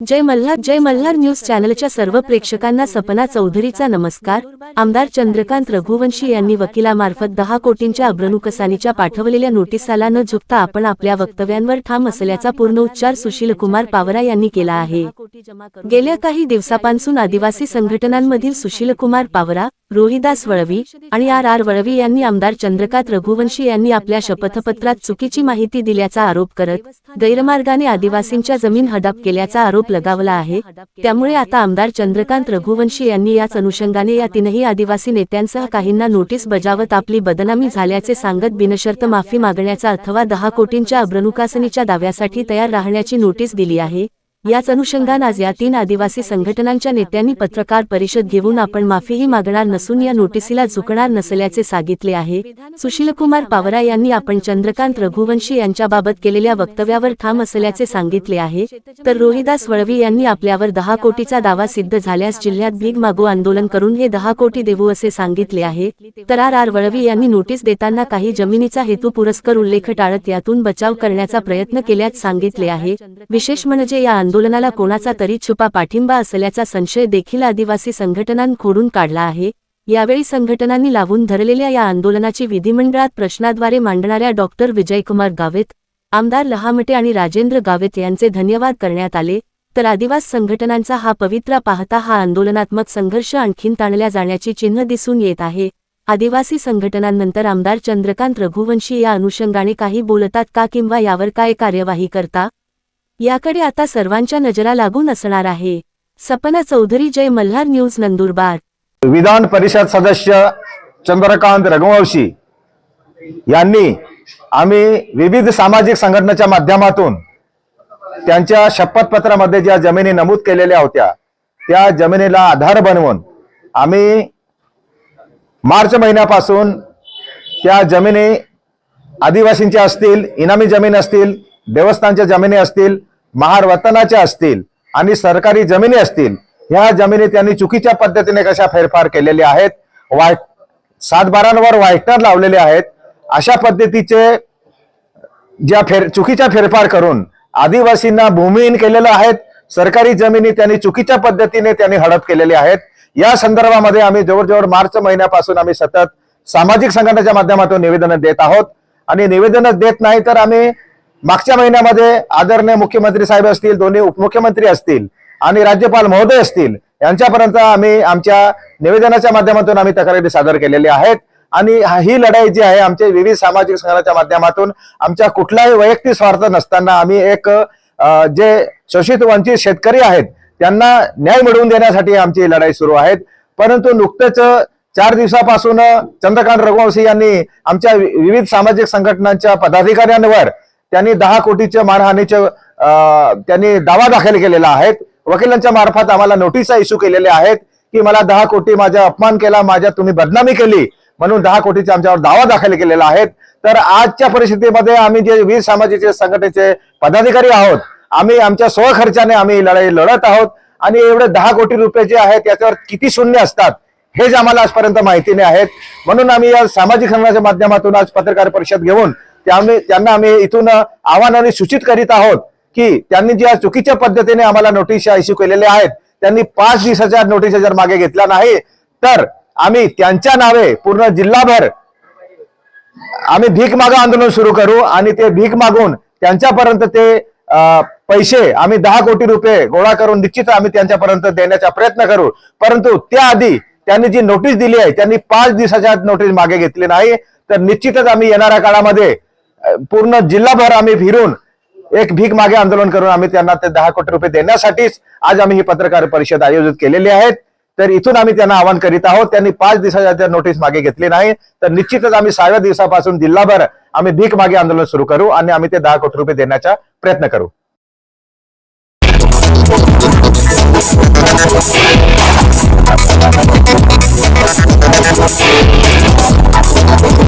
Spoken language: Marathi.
जय मल्हार जय मल्हार न्यूज चॅनलच्या सर्व प्रेक्षकांना सपना चौधरीचा नमस्कार. आमदार चंद्रकांत रघुवंशी यांनी वकिलामार्फत दहा कोटींच्या अब्रनुकसानीच्या पाठवलेल्या नोटिसाला न झुकता आपण आपल्या वक्तव्यांवर ठाम असल्याचा पूर्ण उच्चार सुशीलकुमार पावरा यांनी केला आहे. गेल्या काही दिवसापासून आदिवासी संघटनांमधील सुशीलकुमार पावरा रोहिदास वळवी आणि आर आर वळवी यांनी आमदार चंद्रकांत रघुवंशी यांनी आपल्या शपथपत्रात चुकीची माहिती दिल्याचा आरोप करत गैरमार्गाने आदिवासींच्या जमीन हडप केल्याचा आरोप लगावला आहे. त्यामुळे आता आमदार चंद्रकांत रघुवंशी यांनी याच अनुषंगाने या तीनही आदिवासी नेत्यांसह काहींना नोटीस बजावत आपली बदनामी झाल्याचे सांगत बिनशर्त माफी मागण्याचा अथवा दहा कोटींच्या अब्रनुकासनीच्या दाव्यासाठी तयार राहण्याची नोटीस दिली आहे. याच अनुषंगान आज या तीन आदिवासी संघटनांच्या नेत्यांनी पत्रकार परिषद घेऊन आपण माफीही मागणार नसून या नोटिसीला झुकणार नसल्याचे सांगितले आहे. सुशीलकुमार पावरा यांनी आपण चंद्रकांत रघुवंशी यांच्याबाबत केलेल्या वक्तव्यावर ठाम असल्याचे सांगितले आहे. तर रोहिदास वळवी यांनी आपल्यावर दहा कोटीचा दावा सिद्ध झाल्यास जिल्ह्यात भीक मागो आंदोलन करून हे दहा कोटी देऊ असे सांगितले आहे. तर आर आर वळवी यांनी नोटीस देताना काही जमिनीचा हेतू पुरस्कर उल्लेख टाळत यातून बचाव करण्याचा प्रयत्न केल्यास सांगितले आहे. विशेष म्हणजे या आंदोलनाला कोणाचा तरी छुपा पाठिंबा असल्याचा संशय देखील आदिवासी संघटनांकडून काढला आहे. यावेळी संघटनांनी लावून धरलेल्या या आंदोलनाची विधिमंडळात प्रश्नाद्वारे मांडणाऱ्या डॉक्टर विजयकुमार गावेत आमदार लहामटे आणि राजेंद्र गावेत यांचे धन्यवाद करण्यात आले. तर आदिवास संघटनांचा हा पवित्रा पाहता हा आंदोलनात्मक संघर्ष आणखीन ताणल्या जाण्याची चिन्ह दिसून येत आहे. आदिवासी संघटनांनंतर आमदार चंद्रकांत रघुवंशी या अनुषंगाने काही बोलतात का किंवा यावर काय कार्यवाही करता? याकडे आता सर्वांच्या नजरा लागून असणार आहे. सपना चौधरी जय मल्हार न्यूज नंदुरबार. विधान परिषद सदस्य चंद्रकांत रघुवंशी यांनी आम्ही विविध सामाजिक संघटनेच्या माध्यमातून त्यांच्या शपथपत्रामध्ये ज्या जमिनी नमूद केलेल्या होत्या त्या जमिनीला आधार बनवून आम्ही मार्च महिन्यापासून त्या जमिनी आदिवासींच्या असतील इनामी जमीन असतील देवस्थानच्या जमिनी असतील महार वतनाच्या असतील आणि सरकारी जमिनी असतील ह्या जमिनी त्यांनी चुकीच्या पद्धतीने कशा फेरफार केलेल्या आहेत? वाईट सातबारांवर व्हायटनर लावलेले आहेत. अशा पद्धतीचे ज्या फेर चुकीच्या फेरफार करून आदिवासींना भूमिहीन केलेलं आहेत सरकारी जमिनी त्यांनी चुकीच्या पद्धतीने त्यांनी हडप केलेले आहेत. या संदर्भामध्ये आम्ही जवळजवळ मार्च महिन्यापासून आम्ही सतत सामाजिक संघटनेच्या माध्यमातून निवेदन देत आहोत. आणि निवेदन देत नाही तर आम्ही मागच्या महिन्यामध्ये आदरणीय मुख्यमंत्री साहेब असतील दोन्ही उपमुख्यमंत्री असतील आणि राज्यपाल महोदय असतील यांच्यापर्यंत आम्ही आमच्या निवेदनाच्या माध्यमातून आम्ही तक्रारी सादर केलेल्या आहेत. आणि ही लढाई जी आहे आमच्या विविध सामाजिक संघाच्या माध्यमातून आमच्या कुठलाही वैयक्तिक स्वार्थ नसताना आम्ही एक जे शोषित वंचित शेतकरी आहेत त्यांना न्याय मिळवून देण्यासाठी आमची लढाई सुरू आहेत. परंतु नुकतंच चार दिवसापासून चंद्रकांत रघुवंशी यांनी आमच्या वि- विविध सामाजिक संघटनांच्या पदाधिकाऱ्यांवर त्यांनी दहा कोटीच्या मानहानीचे त्यांनी दावा दाखल केलेला आहे वकिलांच्या मार्फत आम्हाला नोटिसा इश्यू केलेल्या आहेत की मला दहा कोटी माझ्या अपमान केला माझ्या तुम्ही बदनामी केली म्हणून दहा कोटीचा आमच्यावर दावा दाखल केलेला आहे. तर आजच्या परिस्थितीमध्ये आम्ही जे वीर सामाजिक संघटनेचे पदाधिकारी आहोत आम्ही आमच्या स्वखर्चाने आम्ही लढाई लढत आहोत आणि एवढे दहा कोटी रुपये जे आहेत त्याच्यावर किती शून्य असतात हेच आम्हाला आजपर्यंत माहिती नाही आहेत. म्हणून आम्ही या सामाजिक संघाच्या माध्यमातून आज पत्रकार परिषद घेऊन त्यामुळे त्यांना आम्ही इथून आव्हानाने सूचित करीत आहोत की त्यांनी ज्या चुकीच्या पद्धतीने आम्हाला नोटीस इश्यू केलेल्या आहेत त्यांनी पाच दिवसाच्या नोटीस जर मागे घेतल्या नाही तर आम्ही त्यांच्या नावे पूर्ण जिल्हाभर आम्ही भीक मागा आंदोलन सुरू करू आणि ते भीक मागून त्यांच्यापर्यंत ते पैसे आम्ही दहा कोटी रुपये गोळा करून निश्चित आम्ही त्यांच्यापर्यंत देण्याचा प्रयत्न करू. परंतु त्याआधी त्यांनी जी नोटीस दिली आहे त्यांनी पाच दिवसाच्या नोटीस मागे घेतली नाही तर निश्चितच आम्ही येणाऱ्या काळामध्ये पूर्ण जिल्हाभर आम्ही फिरून एक भीक मागे आंदोलन करून आम्ही त्यांना ते दहा कोटी रुपये देण्यासाठीच आज आम्ही ही पत्रकार परिषद आयोजित केलेली आहेत. तर इथून आम्ही त्यांना आवाहन करीत आहोत त्यांनी पाच दिवसाच्या नोटीस मागे घेतली नाही. तर निश्चितच आम्ही सहाव्या दिवसापासून जिल्हाभर आम्ही भीक मागे आंदोलन सुरू करू आणि आम्ही ते दहा कोटी रुपये देण्याचा प्रयत्न करू.